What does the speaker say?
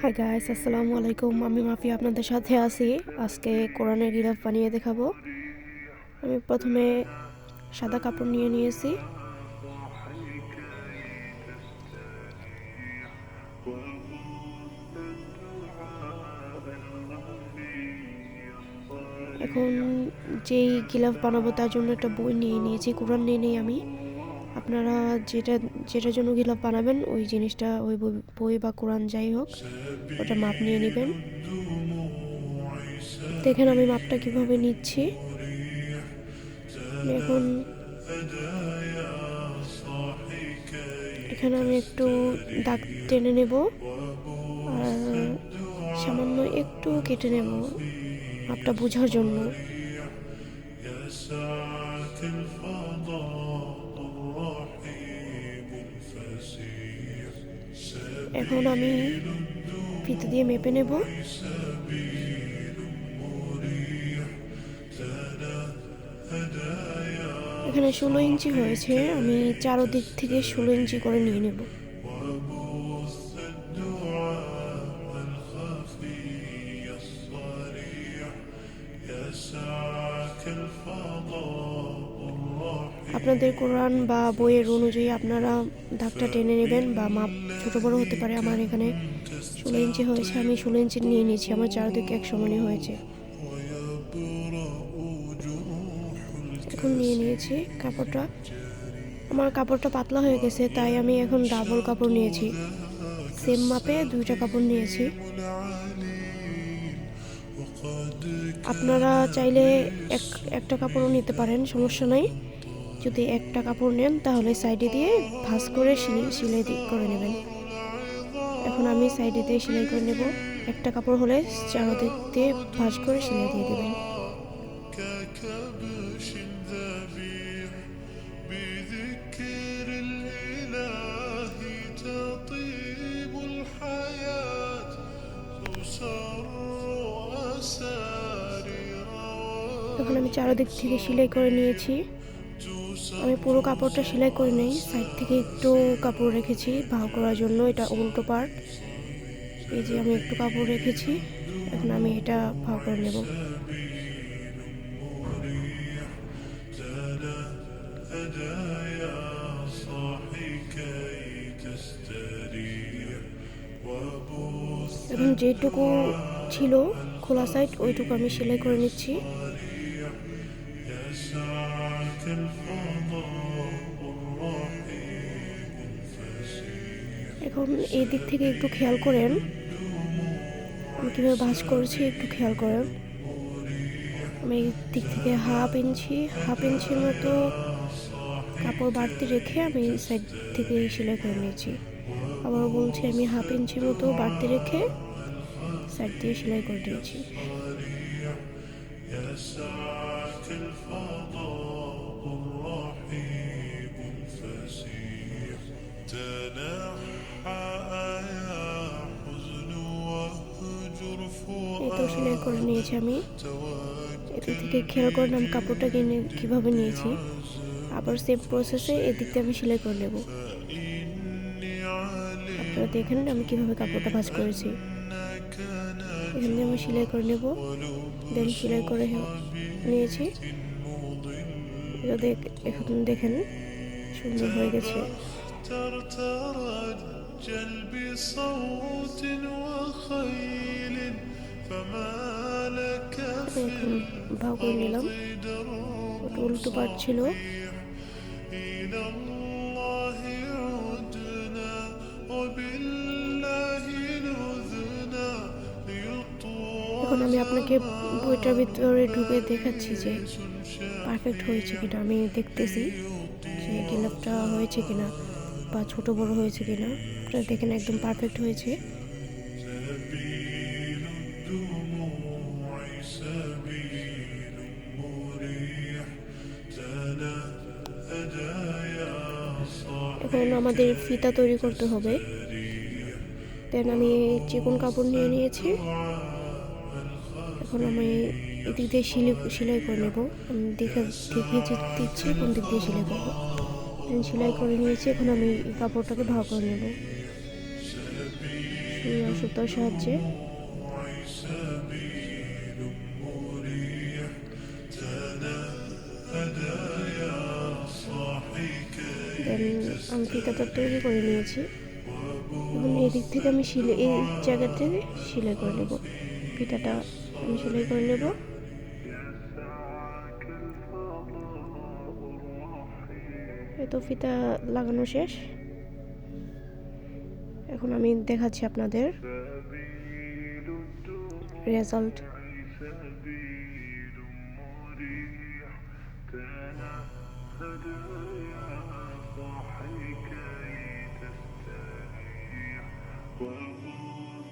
Hi guys আসসালামু আলাইকুম আমি মাফি আপনাদের সাথে আছি। আজকে কোরআনের গিলাফ বানিয়ে দেখাবো। আমি প্রথমে সাদা কাপড় নিয়ে নিয়েছি। এখন যেই গিলাফ বানাবো তার জন্য একটা বই নিয়ে নিয়েছি। কোরআন নিয়ে নিই আমি। আপনারা যেটা, যেটার জন্য গিলাফ বানাবেন, ওই জিনিসটা, ওই বই- বা কোরআন যাই হোক, ওটা মাপ নিয়ে নেবেন। দেখেন আমি মাপটা কীভাবে নিচ্ছি। এখন এখানে আমি একটু দাগ টেনে নেব, আর সামান্য একটু কেটে নেব মাপটা বোঝার জন্য। এখন আমি ফিতে দিয়ে মেপে নেব। এখানে ষোলো ইঞ্চি হয়েছে, আমি চারো দিক থেকে ষোলো ইঞ্চি করে নিয়ে নেব। আপনাদের কোরআন বা বইয়ের অনুযায়ী আপনারা দাগটা টেনে নেবেন বা মাপ ছোটো বড় হতে পারে। আমার এখানে ষোলো ইঞ্চি হয়েছে, আমি ষোলো ইঞ্চি নিয়ে নিয়েছি, আমার চারদিকে এক সমানই হয়েছে। এখন নিয়ে নিয়েছি কাপড়টা। আমার কাপড়টা পাতলা হয়ে গেছে, তাই আমি এখন ডাবল কাপড় নিয়েছি। সেম মাপে দুইটা কাপড় নিয়েছি। আপনারা চাইলে এক, একটা কাপড়ও নিতে পারেন, সমস্যা নাই। যদি একটা কাপড় নেন, তাহলে সাইডে দিয়ে ভাঁজ করে সেলাই করে নেবেন। এখন আমি সাইডে দিয়ে সেলাই করে নেব। একটা কাপড় হলে চারোদিক দিয়ে ভাঁজ করে সেলাই দিয়ে দেবেন। এখন আমি চারোদিক থেকে সেলাই করে নিয়েছি। আমি পুরো কাপড়টা সেলাই করে নেই, সাইড থেকে একটু কাপড় রেখেছি ভাগ করার জন্য এটা উল্টো পার্ট। এই যে আমি একটু কাপড় রেখেছি, এখন আমি এটা ভাগ করে নেব। এবং যেটুকু ছিল খোলা সাইড, ওইটুকু আমি সেলাই করে নিচ্ছি। এখন এই দিক থেকে একটু খেয়াল করেন আমি কীভাবে ভাঁজ করেছি একটু খেয়াল করেন আমি এই দিক থেকে হাফ ইঞ্চি হাফ ইঞ্চির মতো কাপড় বাড়তি রেখে আমি সাইড থেকে সেলাই করে নিয়েছি আবার বলছি আমি হাফ ইঞ্চি মতো বাড়তি রেখে সাইড দিয়ে সেলাই করে নিয়েছি يسعك الفضاء الرحيم الفسيح تنحى সেলাই করে নিয়েছি আমি فؤاد এদিক থেকে খেয়াল করে আমি কাপড়টা কিনে কীভাবে নিয়েছি আবার সেম প্রসেসে এদিক দিয়ে আমি সেলাই করে নেব إني علمت আপনারা দেখেন আমি কীভাবে কাপড়টা ভাঁজ করেছি أنك এখান দিয়ে আমি সেলাই করে নেব দেন সেলাই করে হে- নিয়েছি এটা দেখ এখন দেখেন সুন্দর হয়ে গেছে ترترجل بصوت وخيل ভাগ করে নিলাম। উল্টো পারছিল এখন আমি আপনাকে বইটার ভিতরে ঢুকে দেখাচ্ছি যে পারফেক্ট হয়েছে কিনা। আমি দেখতেছি যে গিলাপটা হয়েছে কিনা বা ছোট বড় হয়েছে কিনা। আপনারা দেখেন একদম পারফেক্ট হয়েছে। سبيل مريح تلا هدايا صاحب এখন আমাদের ফিতা তৈরি করতে হবে দেন আমি চিকন কাপড় নিয়ে নিয়েছি এখন আমি এদিক দিয়ে সেলাই সেলাই করে নেব আমি দেখে দেখিয়ে দি- দিচ্ছি কোন দিক দিয়ে সেলাই করবো দেন সেলাই করে নিয়েছি এখন আমি এই কাপড়টাকে ভাগ করে নেব সুইয়া সুতার সাহায্যে আমি ফিতাটা তৈরি করে নিয়েছি। এখন এদিক থেকে আমি সিলে এই জায়গা থেকে সেলাই করে নেব। ফিতাটা আমি সেলাই করে নেব। তো ফিতা লাগানো শেষ। এখন আমি দেখাচ্ছি আপনাদের রেজাল্ট। ضحي كي تستريح وهو